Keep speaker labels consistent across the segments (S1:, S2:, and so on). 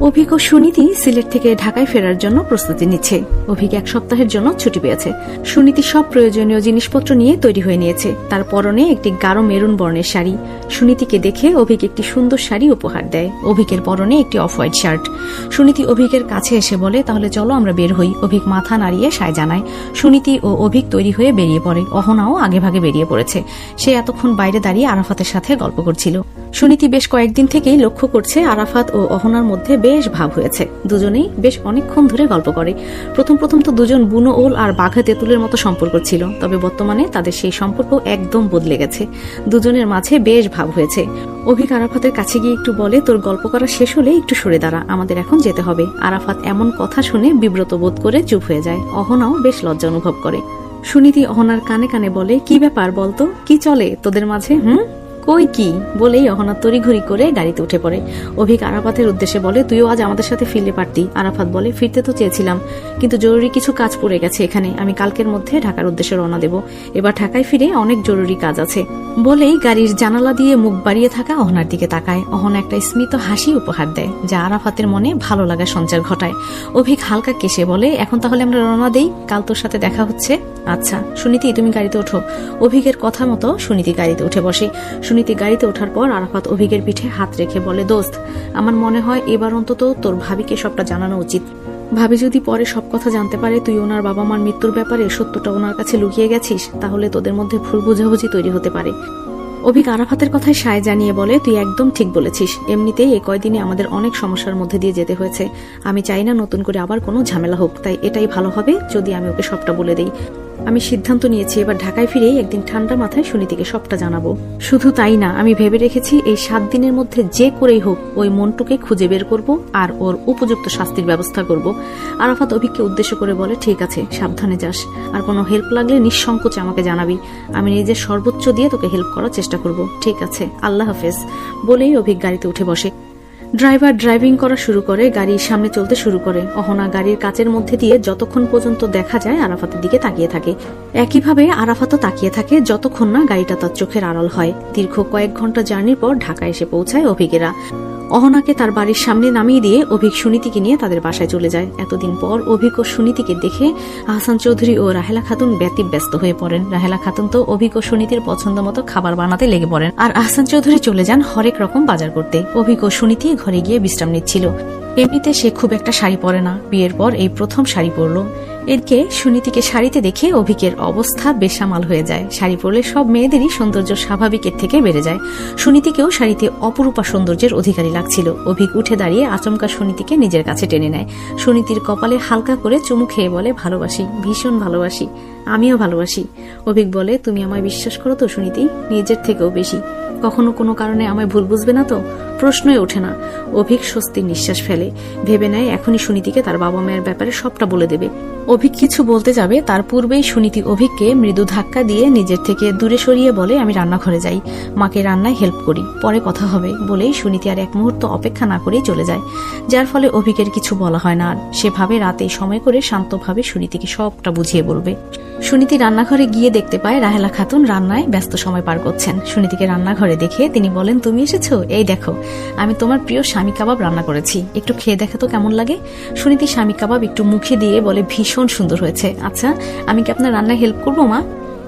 S1: অভিক ও সুনীতি সিলেট থেকে ঢাকায় ফেরার জন্য প্রস্তুতি নিচ্ছে। অভিক এক সপ্তাহের জন্য ছুটি পেয়েছে। সুনীতি সব প্রয়োজনীয় জিনিসপত্র নিয়ে তৈরি হয়ে নিয়েছে। তার পরনে একটি গাঢ় মেরুন বর্ণের শাড়ি। সুনীতিকে দেখে অভিক একটি সুন্দর শাড়ি উপহার দেয়। অভিকের পরনে একটি অফ হোয়াইট শার্ট। সুনীতি অভিকের কাছে এসে বলে, তাহলে চলো আমরা বের হই। অভিক মাথা নাড়িয়ে সায় জানায়। সুনীতি ও অভিক তৈরি হয়ে বেরিয়ে পড়ে। অহনাও আগে ভাগে বেরিয়ে পড়েছে। সে এতক্ষণ বাইরে দাঁড়িয়ে আরাফাতের সাথে গল্প করছিল। সুনীতি বেশ কয়েকদিন থেকেই লক্ষ্য করছে আরাফাত ও অহনার মধ্যে বেশ ভাব হয়েছে। দুজনেই বেশ অনেকক্ষণ ধরে গল্প করে। প্রথম প্রথম তো দুজন বুনো ওল আর বাঘা তেঁতুলের মতো সম্পর্ক ছিল, তবে বর্তমানে তাদের সেই সম্পর্ক একদম বদলে গেছে। দুজনের মাঝে বেশ ভাব হয়েছে। অভিক আরাফাতের কাছে গিয়ে একটু বলে, তোর গল্প করা শেষ হলে একটু সরে দাঁড়া, আমাদের এখন যেতে হবে। আরাফাত এমন কথা শুনে বিব্রত বোধ করে চুপ হয়ে যায়। অহনাও বেশ লজ্জা অনুভব করে। সুনীতি অহনার কানে কানে বলে, কি ব্যাপার বলতো? কি চলে তোদের মাঝে, হুম? কই কি বলেই অহনা তড়িঘড়ি করে গাড়িতে উঠে পড়ে। অভিক আরাফাতের উদ্দেশ্যে বলে, তুইও আজ আমাদের সাথে ফিরলে পারতি। আরাফাত বলে, ফিরতে তো চেয়েছিলাম, কিন্তু জরুরি কিছু কাজ পড়ে গেছে এখানে। আমি কালকের মধ্যে ঢাকার উদ্দেশ্যে রওনা দেব। এবার ঢাকায় ফিরে অনেক জরুরি কাজ আছে। বলেই গাড়ির জানালা দিয়ে মুখ বাড়িয়ে থাকা অহনার দিকে তাকায়। অহনা একটা স্মিত হাসি উপহার দেয়, যা আরাফাতের মনে ভালো লাগা সঞ্চার ঘটায়। অভিক হালকা কেসে বলে, এখন তাহলে আমরা রওনা দেই, কাল তোর সাথে দেখা হচ্ছে। আচ্ছা সুনীতি, তুমি গাড়িতে ওঠো। অভিকের কথা মতো সুনীতি গাড়িতে উঠে বসে। সুনীতি গাড়িতে ওঠার পর আরাফাত অভিকের পিঠে হাত রেখে বলে, দোস্ত, আমার মনে হয় এবার অন্তত তোর ভাবিকে সবটা জানানো উচিত। ভাবি যদি পরে সব কথা জানতে পারে, তুই ওনার বাবা মার মৃত্যুর ব্যাপারে সত্যটা ওনার কাছে লুকিয়ে গেছিস, তাহলে তোদের মধ্যে ভুল বোঝাবুঝি তৈরি হতে পারে। অভিক আরাফাতের কথায় সায় জানিয়ে বলে, তুই একদম ঠিক বলেছিস। এমনিতেই এই কয়দিনে আমাদের অনেক সমস্যার মধ্যে দিয়ে যেতে হয়েছে। আমি চাই না নতুন করে আবার কোনো ঝামেলা হোক, তাই এটাই ভালো হবে যদি আমি ওকে সবটা বলে দেই। আমি সিদ্ধান্ত নিয়েছি এবার ঢাকায় ফিরেই একদিন ঠান্ডা মাথায় সুনীতিকে সবটা জানাব। শুধু তাই না, আমি ভেবে রেখেছি এই সাত দিনের মধ্যে যে করেই হোক ওই মন্টুকে খুঁজে বের করব আর ওর উপযুক্ত শাস্তির ব্যবস্থা করব। আরাফাত অভিককে উদ্দেশ্য করে বলে, ঠিক আছে, সাবধানে যাস। আর কোনো হেল্প লাগলে নিঃসংকোচে আমাকে জানাবি। আমি নিজের সর্বোচ্চ দিয়ে তোকে হেল্প করার চেষ্টা করব। ঠিক আছে, আল্লাহ হাফেজ। বলেই অভিক গাড়িতে উঠে বসে। ড্রাইভার ড্রাইভিং করা শুরু করে গাড়ির সামনে চলতে শুরু করে। অহনা গাড়ির কাচের মধ্যে দিয়ে যতক্ষণ পর্যন্ত দেখা যায় আরাফাতের দিকে তাকিয়ে থাকে। একইভাবে আরাফাতও তাকিয়ে থাকে যতক্ষণ না গাড়িটা তার চোখের আড়াল হয়। দীর্ঘ কয়েক ঘণ্টা জার্নির পর ঢাকা এসে পৌঁছায় অভিকেরা অহনাকে তার বাড়ির সামনে নামিয়ে দিয়ে অভিক সুনীতিকে নিয়ে তাদের বাসায় চলে যায়। এতদিন পর অভিক ও সুনীতিকে দেখে আহসান চৌধুরী ও রাহেলা খাতুন ব্যতীব ব্যস্ত হয়ে পড়েন। রাহেলা খাতুন তো অভিক ও সুনীতির পছন্দ মতো খাবার বানাতে লেগে পড়েন। আর আহসান চৌধুরী চলে যান হরেক রকম বাজার করতে। অভিক ও সুনীতি ঘরে গিয়ে বিশ্রাম নিচ্ছিল। এমনিতে সে খুব একটা শাড়ি পরে না। বিয়ের পর এই প্রথম শাড়ি পরলো। এদিকে সুনীতিকে শাড়িতে দেখে অভিকের অবস্থা বেসামাল হয়ে যায়। শাড়ি পরলে সব মেয়েদেরই সৌন্দর্য স্বাভাবিকের থেকে বেড়ে যায়। সুনীতিকেও শাড়িতে অপরূপা সৌন্দর্যের অধিকারী লাগছিল। অভিক উঠে দাঁড়িয়ে আচমকা সুনীতিকে নিজের কাছে টেনে নেয়। সুনীতির কপালে হালকা করে চুমু খেয়ে বলে, ভালোবাসি, ভীষণ ভালোবাসি, আমিও ভালোবাসি। অভিক বলে, তুমি আমায় বিশ্বাস করো তো সুনীতি, নিজের থেকেও বেশি। কখনো কোনো কারণে আমায় ভুল বুঝবে না তো? প্রশ্নই ওঠে না। অভিক স্বস্তির নিঃশ্বাস ফেলে। ভেবে নেয়, এখনই সুনীতিকে তার বাবা মায়ের ব্যাপারে সবটা বলে দেবে। অভিক কিছু বলতে যাবে, তার পূর্বেই সুনীতি অভিককে মৃদু ধাক্কা দিয়ে নিজের থেকে দূরে সরিয়ে বলে, আমি রান্নাঘরে যাই। মাকে রান্নায় হেল্প করি। পরে কথা হবে, বলেই সুনীতি আর এক মুহূর্ত অপেক্ষা না করেই চলে যায়। যার ফলে অভিকের কিছু বলা হয় না। আর সেভাবে রাতে সময় করে শান্তভাবে সুনীতিকে সবটা বুঝিয়ে বলবে। সুনীতি রান্নাঘরে গিয়ে দেখতে পায়, রাহেলা খাতুন রান্নায় ব্যস্ত সময় পার করছেন। সুনীতিকে রান্নাঘরে দেখে তিনি বলেন, তুমি এসেছ? এই দেখো। আমি তোমার প্রিয় স্বামী কাবাব রান্না করেছি। একটু খেয়ে দেখো তো কেমন লাগে। সুনীতি স্বামী কাবাব একটু মুখে দিয়ে বলে, ভীষণ সুন্দর হয়েছে। আচ্ছা আমি কি আপনার রান্নায় হেল্প করব, মা?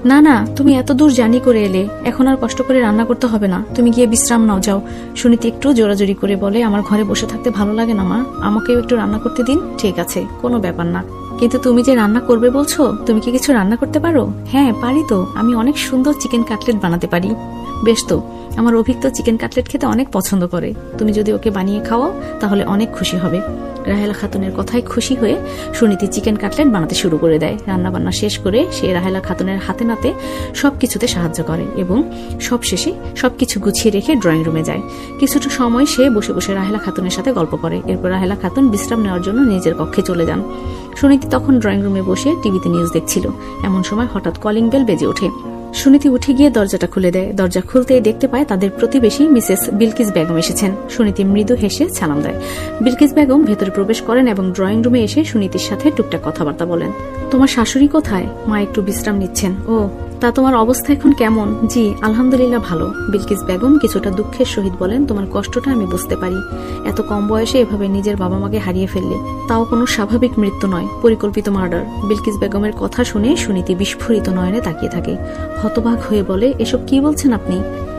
S1: না না, তুমি এত দূর জানি করে এলে, এখন আর কষ্ট করে রান্না করতে হবে না। তুমি গিয়ে বিশ্রাম নাও, যাও। সুনীতি একটু জোরাজোরি করে বলে, আমার ঘরে বসে থাকতে ভালো লাগে না, মা। আমাকেও একটু রান্না করতে দিন। ঠিক আছে, কোনো ব্যাপার না। কিন্তু তুমি যে রান্না করবে বলছো, তুমি কি কিছু রান্না করতে পারো? হ্যাঁ পারি তো। আমি অনেক সুন্দর চিকেন কাটলেট বানাতে পারি। বেশ তো। আমার অভিজ্ঞ চিকেন কাটলেট খেতে অনেক পছন্দ করে। তুমি যদি ওকে বানিয়ে খাওয়াও, তাহলে অনেক খুশি হবে। রাহেলা খাতুনের কথায় খুশি হয়ে সুনীতি চিকেন কাটলেট বানাতে শুরু করে দেয়। রান্নাবান্না শেষ করে সে রাহেলা খাতুনের হাতে নাতে সবকিছুতে সাহায্য করে এবং সব শেষে সবকিছু গুছিয়ে রেখে ড্রয়িং রুমে যায়। কিছুটা সময় সে বসে বসে রাহেলা খাতুনের সাথে গল্প করে। এরপর রাহেলা খাতুন বিশ্রাম নেওয়ার জন্য নিজের কক্ষে চলে যান। সুনীতি তখন ড্রয়িং রুমে বসে টিভিতে নিউজ দেখছিল। এমন সময় হঠাৎ কলিং বেল বেজে ওঠে। সুনীতি উঠে গিয়ে দরজাটা খুলে দেয়। দরজা খুলতেই দেখতে পায় তাদের প্রতিবেশী মিসেস বিলকিস বেগম এসেছেন। সুনীতি মৃদু হেসে সালাম দেয়। বিলকিস বেগম ভেতরে প্রবেশ করেন এবং ড্রয়িং রুমে এসে সুনীতির সাথে টুকটাক কথাবার্তা বলেন। তোমার শাশুড়ি কোথায়? মা একটু বিশ্রাম নিচ্ছেন। ও, তা তোমার অবস্থা এখন কেমন? জি, আলহামদুলিল্লাহ ভালো। বিলকিস বেগম কিছুটা দুঃখের সহিত বলেন, তোমার কষ্টটা আমি বুঝতে পারি। এত কম বয়সে এভাবে নিজের বাবা মাকে হারিয়ে ফেললে, তাও কোনো স্বাভাবিক মৃত্যু নয়। পরিকল্পিত মার্ডার। বিলকিস বেগমের কথা শুনে সুনীতি বিস্ফোরিত নয়নে তাকিয়ে থাকে। হতবাক হয়ে বলে, এসব কি বলছেন আপনি?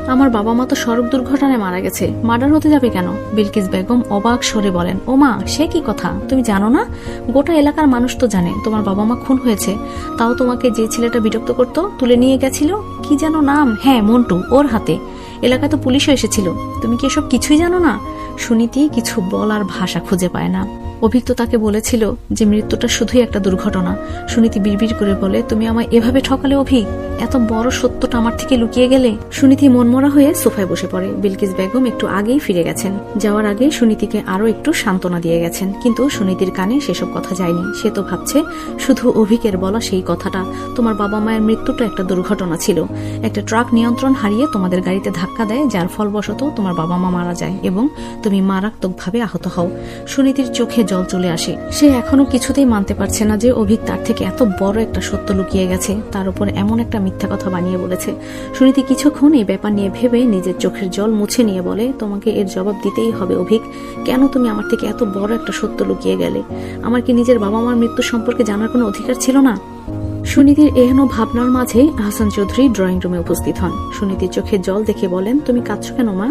S1: আমার বাবা মা তো সড়ক দুর্ঘটনায় মারা গেছে। মার্ডার হতে যাবে কেন? বিলকিস বেগম অবাক সরে বলেন, ও মা, সে কি কথা? তুমি জানো না? গোটা এলাকার মানুষ তো জানে, তোমার বাবা মা খুন হয়েছে। তাও তোমাকে যে ছেলেটা বিরক্ত করতো, তুলে নিয়ে গেছিল? কি যেন নাম? হ্যাঁ মন্টু, ওর হাতে। এলাকায় তো পুলিশও এসেছিল। তুমি কি এসব কিছুই জানো না? সুনীতি কিছু বলার ভাষা খুঁজে পায় না। অভিক তো তাকে বলেছিল যে মৃত্যুটা শুধুই একটা দুর্ঘটনা। সুনীতি বিড়বিড় করে বলে, তুমি আমায় এভাবে ঠকালে অভিক এত বড় সত্যটা আমার থেকে লুকিয়ে গেলে? সুনীতি মনমরা হয়ে সোফায় বসে পড়ে। বিলকিস বেগম একটু আগেই ফিরে গেছেন। যাওয়ার আগে সুনীতিকে আরও একটু সান্ত্বনা দিয়ে গেছেন। কিন্তু সুনীতির কানে সেসব কথা যায়নি। সে তো ভাবছে, শুধু অভিকের বলা সেই কথাটা। তোমার বাবা মায়ের মৃত্যুটা একটা দুর্ঘটনা ছিল। একটা ট্রাক নিয়ন্ত্রণ হারিয়ে তোমাদের গাড়িতে ধাক্কা দেয়, যার ফলবশত তোমার বাবা মা মারা যায় এবং তুমি মারাত্মকভাবে আহত হও। সুনীতির চোখে জল চলে আসে। সে এখনও কিছুতেই মানতে পারছে না যে অভিক তার থেকে এত বড় একটা সত্য লুকিয়ে গেছে। তার উপর এমন একটা মিথ্যা কথা বানিয়ে বলেছে। সুনীতি কিছুক্ষণ এই ব্যাপার নিয়ে ভেবে নিজের চোখের জল মুছে নিয়ে বলে, তোমাকে এর জবাব দিতেই হবে অভিক। কেন তুমি আমার থেকে এত বড় একটা সত্য লুকিয়ে গেলে? আমার কি নিজের বাবা মার মৃত্যু সম্পর্কে জানার কোনো অধিকার ছিল না? সুনীতির এহেন ভাবনার মাঝে আহসান চৌধুরী ড্রয়িং রুমে উপস্থিত হন। সুনীতির চোখে জল দেখে বলেন, তুমি কাঁদছো কেন মা?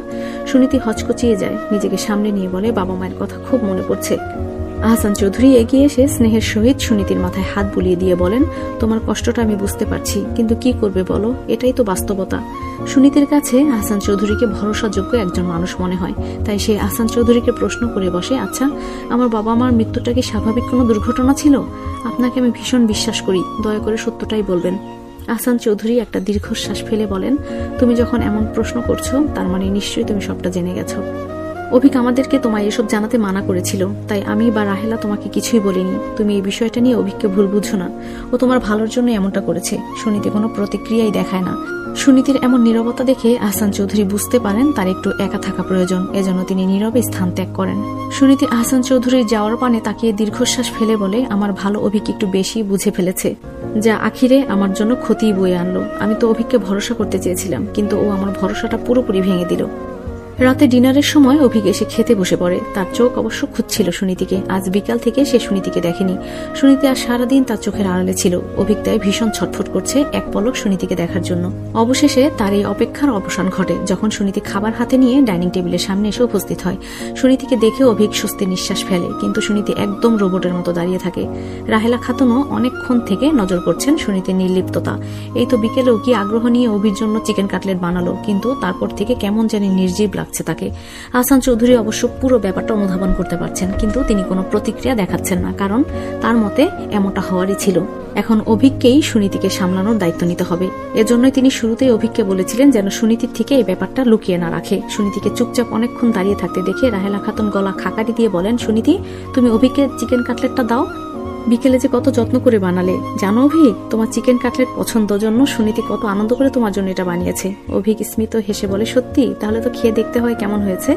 S1: সুনীতি হচকচিয়ে যায়। নিজেকে সামনে নিয়ে বলে বাবা মায়ের কথা খুব মনে পড়ছে। আহসান চৌধুরী এগিয়ে এসে স্নেহের সহিত সুনীতির মাথায় হাত বুলিয়ে দিয়ে বলেন, তোমার কষ্টটা আমি বুঝতে পারছি, কিন্তু কি করবে বলো? এটাই তো বাস্তবতা। সুনীতির কাছে আহসান চৌধুরীকে ভরসাযোগ্য একজন মানুষ মনে হয়। তাই সে আহসান চৌধুরীকে প্রশ্ন করে বসে আচ্ছা আমার বাবা মার মৃত্যুটা কি স্বাভাবিক কোনো দুর্ঘটনা ছিল? আপনাকে আমি ভীষণ বিশ্বাস করি, দয়া করে সত্যটাই বলবেন। আহসান চৌধুরী একটা দীর্ঘশ্বাস ফেলে বলেন, তুমি যখন এমন প্রশ্ন করছ, তার মানে নিশ্চয়ই তুমি সবটা জেনে গেছো। অভিক আমাদেরকে তোমায় এসব জানাতে মানা করেছিল, তাই আমি বা রাহেলা তোমাকে কিছুই বলিনি। তুমি এই বিষয়টা নিয়ে অভিককে ভুল বুঝো না। ও তোমার ভালোর জন্য এমনটা করেছে। সুনীতি কোনো প্রতিক্রিয়াই দেখায় না। সুনীতির এমন নীরবতা দেখে আহসান চৌধুরী বুঝতে পারেন তার একটু একা থাকা প্রয়োজন, এজন্য তিনি নীরবে স্থান ত্যাগ করেন। সুনীতি আহসান চৌধুরীর যাওয়ার পানে তাকিয়ে দীর্ঘশ্বাস ফেলে বলে, আমার ভালো অভিক একটু বেশি বুঝে ফেলেছে, যা আখিরে আমার জন্য ক্ষতি বয়ে আনলো। আমি তো অভিককে ভরসা করতে চেয়েছিলাম, কিন্তু ও আমার ভরসাটা পুরোপুরি ভেঙে দিল। রাতে ডিনারের সময় অভিক এসে খেতে বসে পড়ে। তার চোখ অবশ্য খুঁজছিল সুনীতিকে। আজ বিকাল থেকে সে সুনীতিকে দেখেনি। সুনীতি আর সারাদিন তার চোখের আড়ালে ছিল। অভিক তাই ভীষণ ছটফট করছে এক পলক সুনীতিকে দেখার জন্য। অবশেষে তার এই অপেক্ষার অবসান ঘটে, যখন সুনীতি খাবার হাতে নিয়ে ডাইনিং টেবিলের সামনে এসে উপস্থিত হয়। সুনীতিকে দেখে অভিক স্বস্তির নিঃশ্বাস ফেলে, কিন্তু সুনীতি একদম রোবটের মতো দাঁড়িয়ে থাকে। রাহেলা খাতুনও অনেকক্ষণ থেকে নজর করছেন সুনীতির নির্লিপ্ততা। এই তো বিকেলেও কি আগ্রহ নিয়ে অভির জন্য চিকেন কাটলেট বানালো, কিন্তু তারপর থেকে কেমন জানি নির্জীব লাগছে তাকে। আহসান চৌধুরী অবশ্য পুরো ব্যাপারটা অনুধাবন করতে পারছেন, কিন্তু তিনি কোনো প্রতিক্রিয়া দেখাচ্ছেন না, কারণ তার মতে এমনটা হওয়ারই ছিল। এখন অভিককেই সুনীতিকে সামলানোর দায়িত্ব নিতে হবে। এজন্যই তিনি শুরুতেই অভিককে বলেছিলেন যেন সুনীতির থেকে এই ব্যাপারটা লুকিয়ে না রাখে। সুনীতিকে চুপচাপ অনেকক্ষণ দাঁড়িয়ে থাকতে দেখে রাহেলা খাতুন গলা খাকারি দিয়ে বলেন, সুনীতি, তুমি অভিককে চিকেন কাটলেটটা দাও বিকেলে যে কত যত্ন করে বানালে। জানো অভিক তোমার চিকেন কাটলেট পছন্দ জন্য সুনীতি কত আনন্দ করে তোমার জন্য এটা বানিয়েছে। অভিক স্মিত হেসে বলে, সত্যি? তাহলে তো খেয়ে দেখতে হয় কেমন হয়েছে?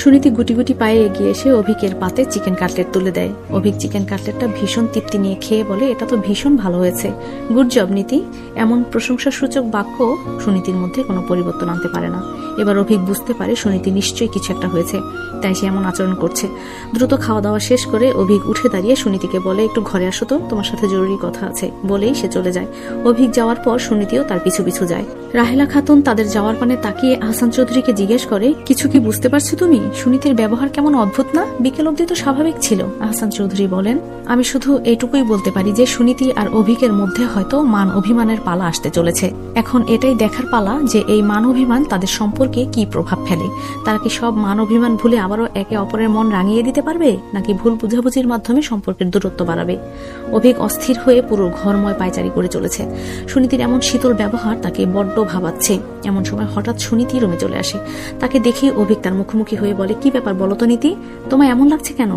S1: সুনীতি গুটি গুটি পায়ে এগিয়ে এসে অভিকের পাতে চিকেন কাটলেট তুলে দেয়। অভিক চিকেন কাটলেটটা ভীষণ তৃপ্তি নিয়ে খেয়ে বলে, এটা তো ভীষণ ভালো হয়েছে। গুড জব, নীতি। এমন প্রশংসাসূচক বাক্য সুনীতির মধ্যে কোনো পরিবর্তন আনতে পারে না। এবার অভিক বুঝতে পারে সুনীতি নিশ্চয়ই কিছু একটা হয়েছে, তাই সে এমন আচরণ করছে। দ্রুত খাওয়া দাওয়া শেষ করে অভিক উঠে দাঁড়িয়ে সুনীতিকে বলে, একটু ঘরে আসো তো, তোমার সাথে জরুরি কথা আছে, বলেই সে চলে যায়। অভিক যাওয়ার পর সুনীতিও তার পিছু পিছু যায়। রাহেলা খাতুন তাদের যাওয়ার পানে তাকিয়ে আহসান চৌধুরীকে জিজ্ঞেস করে, কিছু কি বুঝতে পারছ তুমি? সুনীতির ব্যবহার কেমন অদ্ভুত না? বিকেল অব্দি তো স্বাভাবিক ছিল, আহসান চৌধুরী বলেন। আমি শুধু এইটুকুই বলতে পারি যে সুনীতি আর অভিকের মধ্যে হয়তো মান অভিমানের পালা আসতে চলেছে। এখন এটাই দেখার পালা যে এই মান অভিমান তাদের সম্পর্কে কি প্রভাব ফেলে। তারা কি সব মান অভিমান ভুলে আবারও একে অপরের মন রাঙিয়ে দিতে পারবে, নাকি ভুল বুঝাবুঝির মাধ্যমে সম্পর্কের দূরত্ব বাড়াবে? অভিক অস্থির হয়ে পুরো ঘরময় পায়চারি করে চলেছে। সুনীতির এমন শীতল ব্যবহার তাকে বড্ড ভাবাচ্ছে। এমন সময় হঠাৎ সুনীতি রুমে চলে আসে। তাকে দেখে অভিক তার মুখোমুখি হয়ে বলে, কি ব্যাপার বলো তো নীতি? তোমায় এমন লাগছে কেন?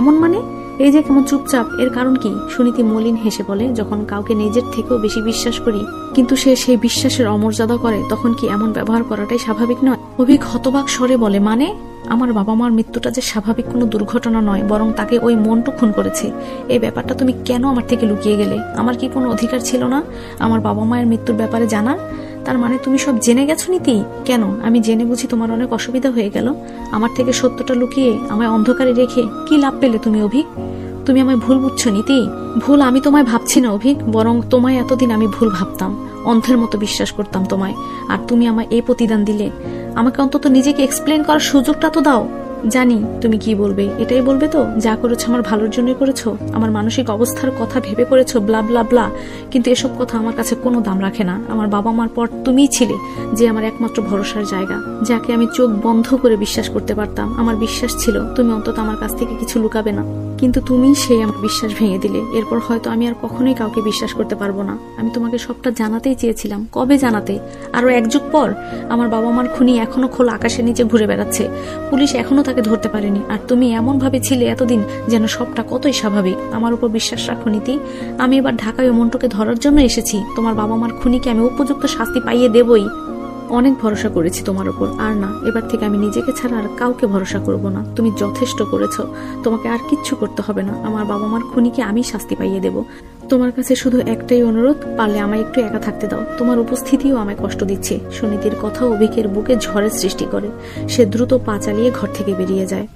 S1: এমন মানে? এই যে কেমন চুপচাপ, এর কারণ কি? সুনীতি মলিন হেসে বলে, যখন কাউকে নিজের থেকেও বেশি বিশ্বাস করি, কিন্তু সে সেই বিশ্বাসের অমর্যাদা করে, তখন কি এমন ব্যবহার করাটাই স্বাভাবিক নয়? অভিক হতবাক স্বরে বলে মানে? আমার বাবা মার মৃত্যুটা যে স্বাভাবিক কোনো দুর্ঘটনা নয়, বরং তাকে ওই মনটু খুন করেছে। এই ব্যাপারটা তুমি কেন আমার থেকে লুকিয়ে গেলে? আমার কি কোনো অধিকার ছিল না? আমার বাবা মায়ের মৃত্যুর ব্যাপারে জানার তার মানে তুমি সব জেনে গেছো নীতি? কেন? আমি জেনে বুঝি তোমার অনেক অসুবিধা হয়ে গেল। আমার থেকে সত্যটা লুকিয়ে, আমায় অন্ধকারে রেখে কি লাভ পেলে তুমি, অভিক? তুমি আমায় ভুল বুঝছ নীতি? ভুল আমি তোমায় ভাবছি না, অভিক, বরং তোমায় এতদিন আমি ভুল ভাবতাম। অন্ধের মতো বিশ্বাস করতাম তোমায়। আর তুমি আমায় এই প্রতিদান দিলে। আমাকে অন্তত নিজেকে এক্সপ্লেন করার সুযোগটা তো দাও। জানি, তুমি কি বলবে? এটাই বলবে তো? যা করেছ আমার ভালোর জন্য করেছ? আমার মানসিক অবস্থার কথা ভেবে করেছ ব্লা ব্লা ব্লা কিন্তু এসব কথা আমার কাছে কোনো দাম রাখে না। আমার বাবা মার পর তুমিই ছিলে, যে আমার একমাত্র ভরসার জায়গা, যাকে আমি চোখ বন্ধ করে বিশ্বাস করতে পারতাম। আমার বিশ্বাস ছিল, তুমি অন্তত আমার কাছ থেকে কিছু লুকাবে না। কিন্তু তুমি সেই আমার বিশ্বাস ভেঙে দিলে। এরপর হয়তো আমি আর কখনোই কাউকে বিশ্বাস করতে পারব না। আমি তোমাকে সবটা জানাতেই চেয়েছিলাম। কবে জানাতে? আরও এক যুগ পর? আমার বাবা মার খুনি এখনও খোলা আকাশের নিচে ঘুরে বেড়াচ্ছে। পুলিশ এখনও তাকে ধরতে পারেনি। আর তুমি এমন ভাবে ছিলে এতদিন যেন সবটা কতই স্বাভাবিক। আমার উপর বিশ্বাস রাখো, নীতি। আমি এবার ঢাকায় মন্টুকে ধরার জন্য এসেছি। তোমার বাবা মার খুনিকে আমি উপযুক্ত শাস্তি পাইয়ে দেবই। অনেক ভরসা করেছি তোমার উপর। আর না, এবার থেকে আমি নিজেকে ছাড়া আর কাউকে ভরসা করব না। তুমি যথেষ্ট করেছ। তোমাকে আর কিচ্ছু করতে হবে না। আমার বাবা মার খুনিকে আমি শাস্তি পাইয়ে দেব। তোমার কাছে শুধু একটাই অনুরোধ, পারলে আমায় একটু একা থাকতে দাও। তোমার উপস্থিতিও আমায় কষ্ট দিচ্ছে। সুনীতির কথা অভিকের বুকে ঝড়ের সৃষ্টি করে। সে দ্রুত পা চালিয়ে ঘর থেকে বেরিয়ে যায়।